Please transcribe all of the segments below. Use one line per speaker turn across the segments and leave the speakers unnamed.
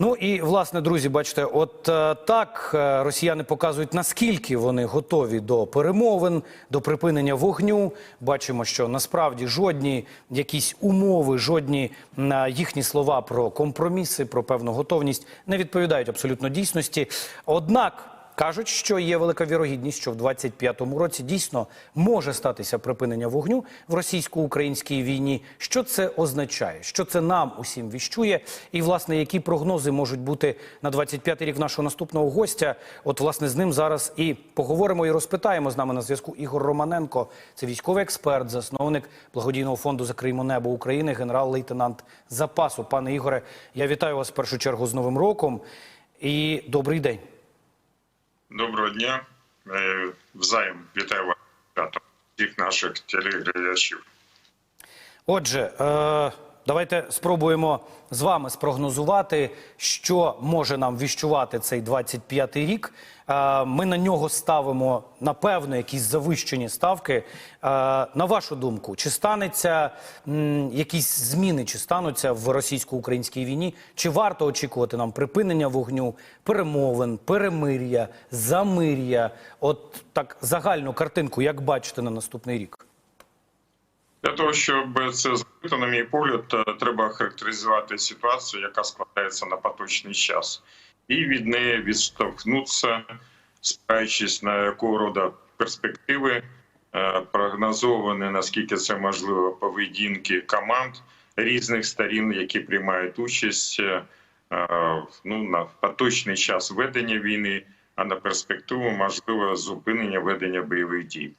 Ну і власне, друзі, бачите, от е, так е, росіяни показують наскільки вони готові до перемовин, до припинення вогню. Бачимо, що насправді жодні якісь умови, жодні м, їхні слова про компроміси, про певну готовність не відповідають абсолютно дійсності. Однак. Кажуть, що є велика вірогідність, що в 25-му році дійсно може статися припинення вогню в російсько-українській війні. Що це означає? Що це нам усім віщує? І власне які прогнози можуть бути на 25-й рік нашого наступного гостя? От власне з ним зараз і поговоримо і розпитаємо з нами на зв'язку Ігор Романенко. Це військовий експерт, засновник благодійного фонду «Закриємо небо України, генерал-лейтенант запасу. Пане Ігоре, я вітаю вас в першу чергу з Новим роком і добрий день.
Доброго дня. Е, Взаєм вітаю вас всіх наших телеглядачів.
Отже, е, давайте спробуємо з вами спрогнозувати, що може нам віщувати цей 25-й рік. Е, ми на нього ставимо напевно якісь завищені ставки. Е, на вашу думку, чи станеться якісь зміни, чи стануться в російсько-українській війні? Чи варто очікувати нам припинення вогню, перемовин, перемир'я, замир'я? От так загальну картинку, як бачите на наступний рік?
Для того, щоб це зробити, на мій погляд, е, треба характеризувати ситуацію, яка складається на поточний час, і від неї відштовхнутися, спираючись на якого роду перспективи, е, прогнозовані, наскільки це можливо, поведінки команд різних сторін, які приймають участь е, ну, на поточний час ведення війни, а на перспективу можливо зупинення ведення бойових дій.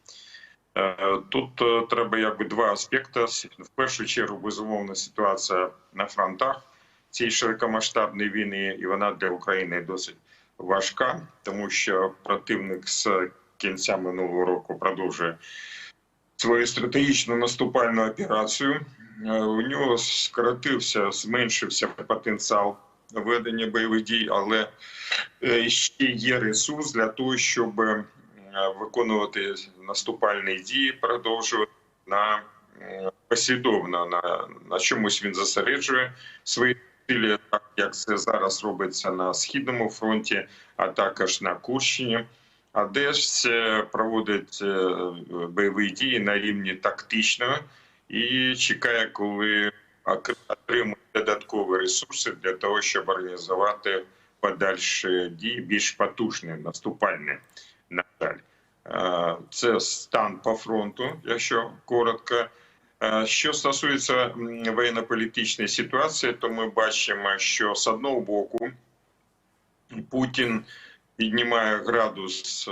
Е, Тут е, треба якби два аспекти. В першу чергу, безумовно, ситуація на фронтах цієї широкомасштабної війни, і вона для України досить важка, тому що противник з кінця минулого року продовжує свою стратегічну наступальну операцію. Е, У нього скоротився, зменшився потенціал ведення бойових дій, але ще є ресурс для того, щоб виконувати наступальні дії, продовжувати на е, послідовно на, на чомусь він зосереджує свої цілі, так як це зараз робиться на східному фронті, а також на Курщині. А десь е, проводить е, бойові дії на рівні тактичного і чекає, коли отримує додаткові ресурси для того, щоб організувати подальші дії більш потужні, наступальні. На жаль, Е, це стан по фронту, якщо коротко. Е, Що стосується воєнно-політичної ситуації, то ми бачимо, що з одного боку Путін піднімає градус е,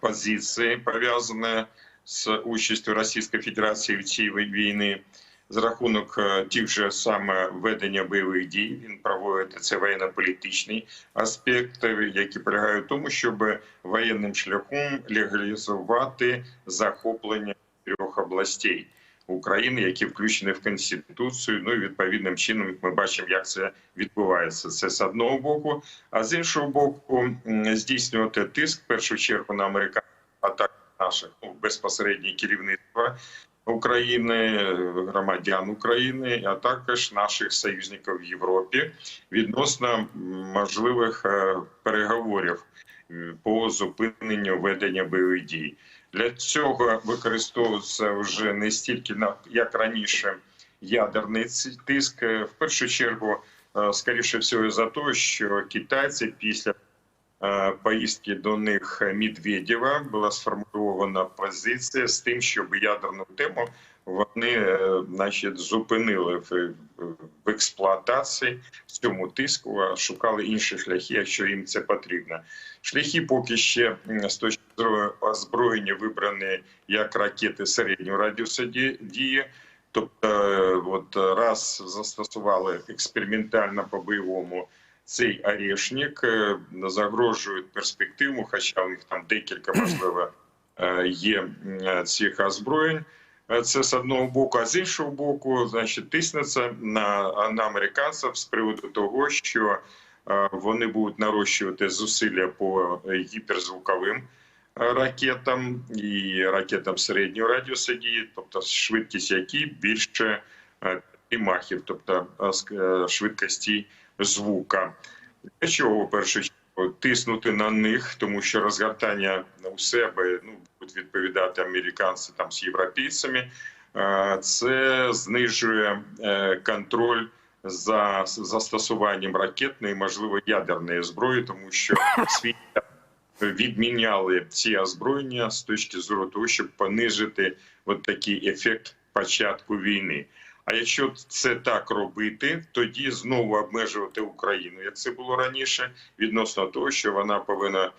позиції, пов'язане з участю Російської Федерації в цій війні. За рахунок е, тих же саме ведення бойових дій він проводить це воєнно-політичний аспект, е, який полягає в тому, щоб воєнним шляхом легалізувати захоплення трьох областей України, які включені в конституцію. Ну і відповідним чином ми бачимо, як це відбувається. Це з одного боку, а з іншого боку, здійснювати тиск в першу чергу на американців, а наших ну, безпосередньо керівництва. України, громадян України, а також наших союзників в Європі відносно можливих е, переговорів е, по зупиненню ведення бойових дій. Для цього використовується вже не стільки як раніше ядерний тиск. Е, В першу чергу, скоріше всього, за те, що китайці після поїздки до них Медведєва була сформульована позиція з тим, щоб ядерну тему вони е, значить, зупинили в, в експлуатації в цьому тиску, а шукали інші шляхи, якщо їм це потрібно. Шляхи поки ще з точки зору озброєння вибрані як ракети середнього радіусу ді- дії. Тобто, е, от раз застосували експериментально по бойовому цей орешник, е, загрожують перспективу, хоча у них там декілька можливо е, є цих озброєнь. Е, Це з одного боку, а з іншого боку, значить, тиснеться на, на американців з приводу того, що е, вони будуть нарощувати зусилля по е, гіперзвуковим е, ракетам і ракетам середнього радіусу дії, тобто швидкість які більше е, і махів, тобто е, е, швидкості звука. Для чого в першу тиснути на них, тому що розгортання у себе ну будуть відповідати американці там з європейцями. е, Це знижує е, контроль за застосуванням ракетної, можливо, ядерної зброї, тому що світ відміняли ці озброєння з точки зору того, щоб понижити от такий ефект початку війни. А якщо це так робити, тоді знову обмежувати Україну, як це було раніше, відносно того, що вона повинна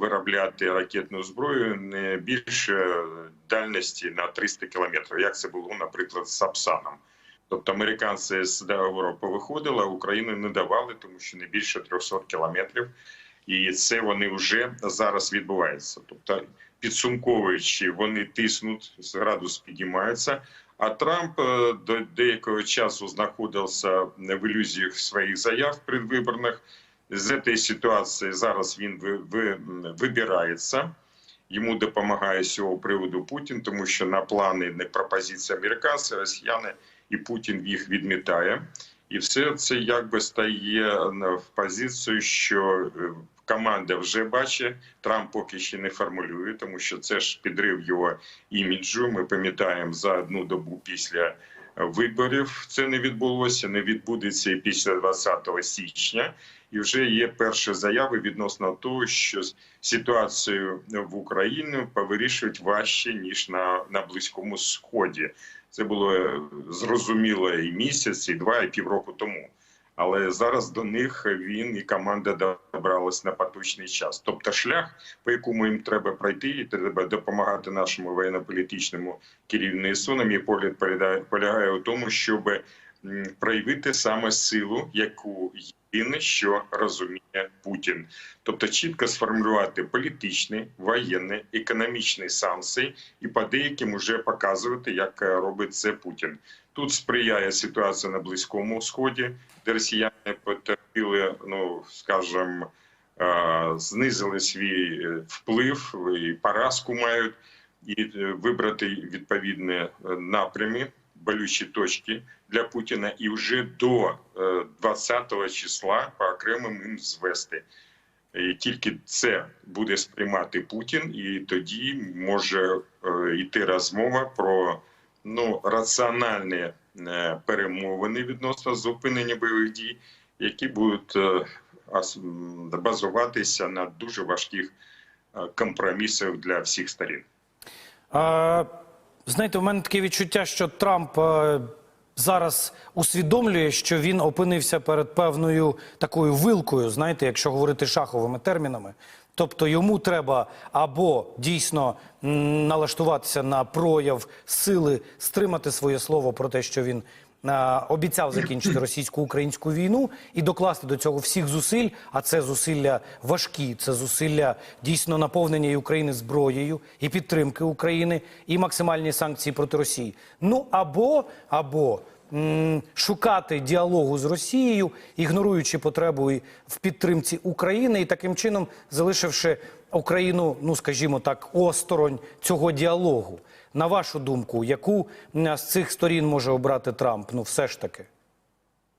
виробляти ракетну зброю не більше дальності на 300 кілометрів, як це було, наприклад, з Сапсаном. Тобто американці з договору повиходили, а Україну не давали, тому що не більше 300 кілометрів. І це вони вже зараз відбувається. Тобто, підсумковуючи, вони тиснуть, градус підіймається. А Трамп е, до деякого часу знаходився в ілюзіях своїх заяв предвиборних. З цієї ситуації зараз він ви, ви, вибирається. Йому допомагає з цього приводу Путін, тому що на плани не пропозиції американців, росіяни і Путін їх відмітає. І все це якби стає в позицію, що е, команда вже бачить. Трамп поки ще не формулює, тому що це ж підрив його іміджу. Ми пам'ятаємо за одну добу після е, виборів. Це не відбулося, не відбудеться і після 20 січня. І вже є перші заяви відносно того, що ситуацію в Україні повирішують важче ніж на, на близькому сході. Це було е, зрозуміло і місяць, і два, і півроку тому. Але зараз до них він і команда добралась на поточний час. Тобто, шлях, по якому їм треба пройти, і треба допомагати нашому воєнно-політичному керівництву. На мій погляд, полягає- у тому, щоб проявити саме силу, яку єдине, що розуміє Путін. Тобто чітко сформулювати політичні, воєнні, економічні санкції і по деяким уже показувати, як е, робить це Путін. Тут сприяє ситуація на Близькому Сході, де росіяни потерпіли, ну скажімо, е, знизили свій е, вплив і поразку мають, і е, вибрати відповідні напрями, болючі точки для Путіна, і вже до е, 20 числа по окремим їм звести. І тільки це буде сприймати Путін, і тоді може йти розмова про ну раціональні е, перемовини відносно зупинення бойових дій, які будуть е, базуватися на дуже важких е, компромісах для всіх сторін.
А, знаєте, у мене таке відчуття, що Трамп зараз усвідомлює, що він опинився перед певною такою вилкою, знаєте, якщо говорити шаховими термінами. Тобто йому треба або дійсно налаштуватися на прояв сили, стримати своє слово про те, що він обіцяв закінчити російсько-українську війну і докласти до цього всіх зусиль. А це зусилля важкі, це зусилля дійсно наповнення України зброєю, і підтримки України, і максимальні санкції проти Росії. Ну або або шукати діалогу з Росією, ігноруючи потребу в підтримці України, і таким чином залишивши Україну, ну скажімо так, осторонь цього діалогу. На вашу думку, яку з цих сторін може обрати Трамп? Ну, все ж таки.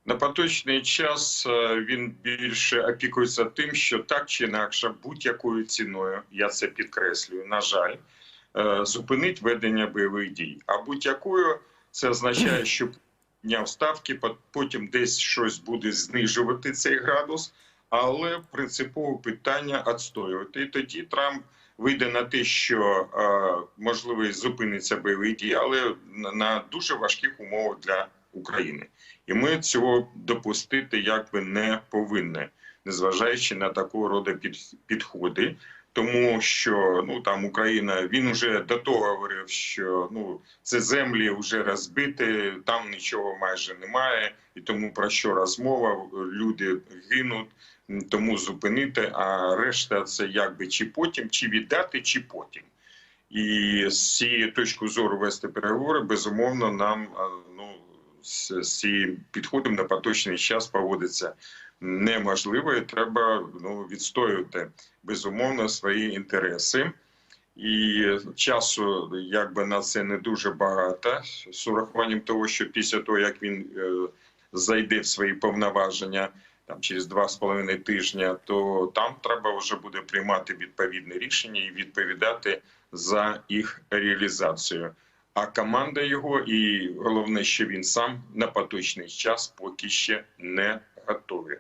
На поточний час е, він більше опікується тим, що так чи інакше, будь-якою ціною, я це підкреслюю, на жаль, е, зупинить ведення бойових дій. А будь-якою це означає, що підняв ставки, по- потім десь щось буде знижувати цей градус, але принципове питання відстоювати. І тоді Трамп вийде на те, що е, можливо зупиниться бойові дії, але на- дуже важких умовах для України. І ми цього допустити якби не повинні, незважаючи на такого роду під, підходи. Тому що ну там Україна він вже до того говорив, що ну це землі вже розбиті, там нічого майже немає, і тому про що розмова? Люди гинуть, тому зупинити. А решта це якби чи потім, чи віддати, чи потім. І з цієї точки зору вести переговори безумовно нам ну з, цим підходом на поточний час поводиться неможливо, і треба ну відстоювати безумовно свої інтереси. І часу якби на це не дуже багато з урахуванням того, що після того як він е, зайде в свої повноваження там через два з половиною тижня, то там треба вже буде приймати відповідне рішення і відповідати за їх реалізацію. А команда його, і головне, що він сам на поточний час поки ще не готові.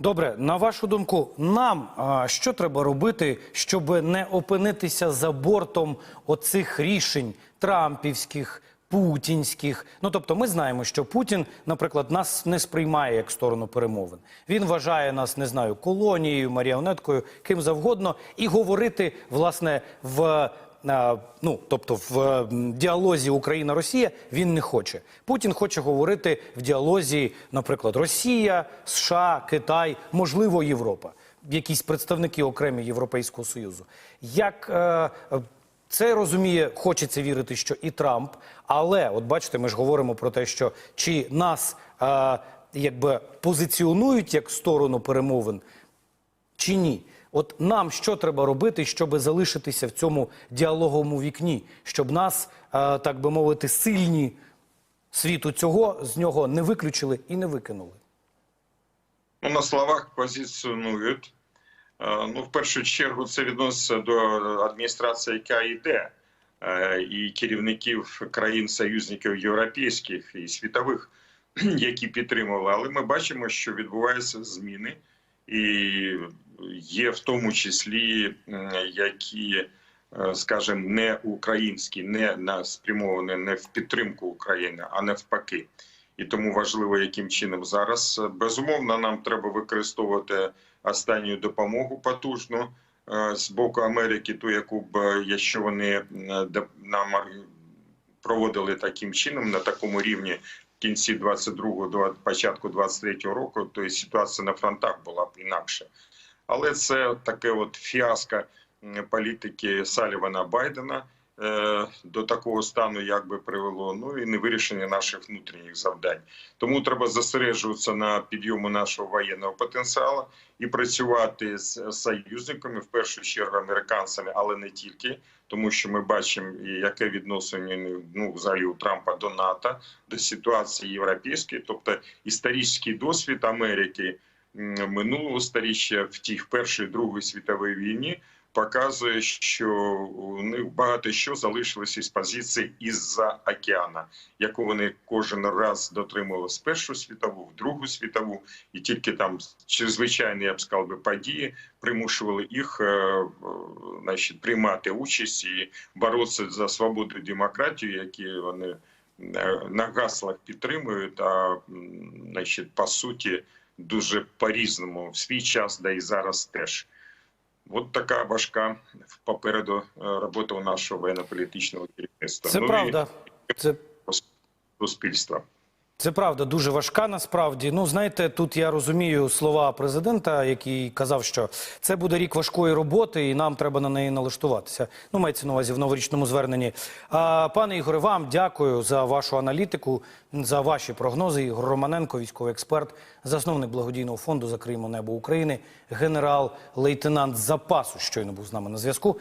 Добре, на вашу думку, нам а, що треба робити, щоб не опинитися за бортом оцих рішень трампівських, путінських? Ну тобто, ми знаємо, що Путін, наприклад, нас не сприймає як сторону перемовин. Він вважає нас, не знаю, колонією, маріонеткою, ким завгодно, і говорити власне в. Ну, тобто в діалозі Україна-Росія він не хоче. Путін хоче говорити в діалозі, наприклад, Росія, США, Китай, можливо, Європа, якісь представники окремі Європейського союзу. Як е, е, це розуміє, хочеться вірити, що і Трамп, але от бачите, ми ж говоримо про те, що чи нас е, якби позиціонують як сторону перемовин, чи ні? От нам що треба робити, щоб залишитися в цьому діалоговому вікні, щоб нас, е, так би мовити, сильні світу цього з нього не виключили і не викинули?
Ну, на словах позиціонують. Е, Ну, в першу чергу, це відноситься до адміністрації, яка йде, е, і керівників країн-союзників європейських і світових, які підтримували. Але ми бачимо, що відбуваються зміни, і є в тому числі які, е, скажімо, не українські, не на спрямовані не в підтримку України, а навпаки. І тому важливо, яким чином зараз безумовно нам треба використовувати останню допомогу потужну е, з боку Америки, ту, яку б е, якщо вони е, нам е, проводили таким чином на такому рівні в кінці 22-го до початку 23-го року, то ситуація на фронтах була б інакше. Але це таке от фіаско політики Салівана Байдена е, до такого стану, як би привело, ну і невирішення наших внутрішніх завдань. Тому треба зосереджуватися на підйому нашого воєнного потенціалу і працювати з союзниками, в першу чергу американцями, але не тільки, тому що ми бачимо, яке відношення ну, взагалі у Трампа до НАТО, до ситуації європейської, тобто історичний досвід Америки минулого сторіччя в тій Першій Другій світовій війні показує, що у них багато що залишилося із позиції із-за океана, яку вони кожен раз дотримували з першу світову, в другу світову, і тільки там чрезвичайні, я б сказав би, події примушували їх е, значить, приймати участь і боротися за свободу демократію, які вони е, на гаслах підтримують, а значить, по суті дуже по-різному в свій час, да і зараз теж. От така важка попереду е, робота у нашого воєнно-політичного керівництва.
Це
Ну, і
правда. Це
суспільства.
Це правда дуже важка насправді. Ну знаєте, тут я розумію слова президента, який казав, що це буде рік важкої роботи, і нам треба на неї налаштуватися. Ну, мається на увазі в новорічному зверненні. А, пане Ігоре, вам дякую за вашу аналітику, за ваші прогнози. Ігор Романенко, військовий експерт, засновник благодійного фонду Закриємо небо України, генерал-лейтенант запасу. Щойно був з нами на зв'язку.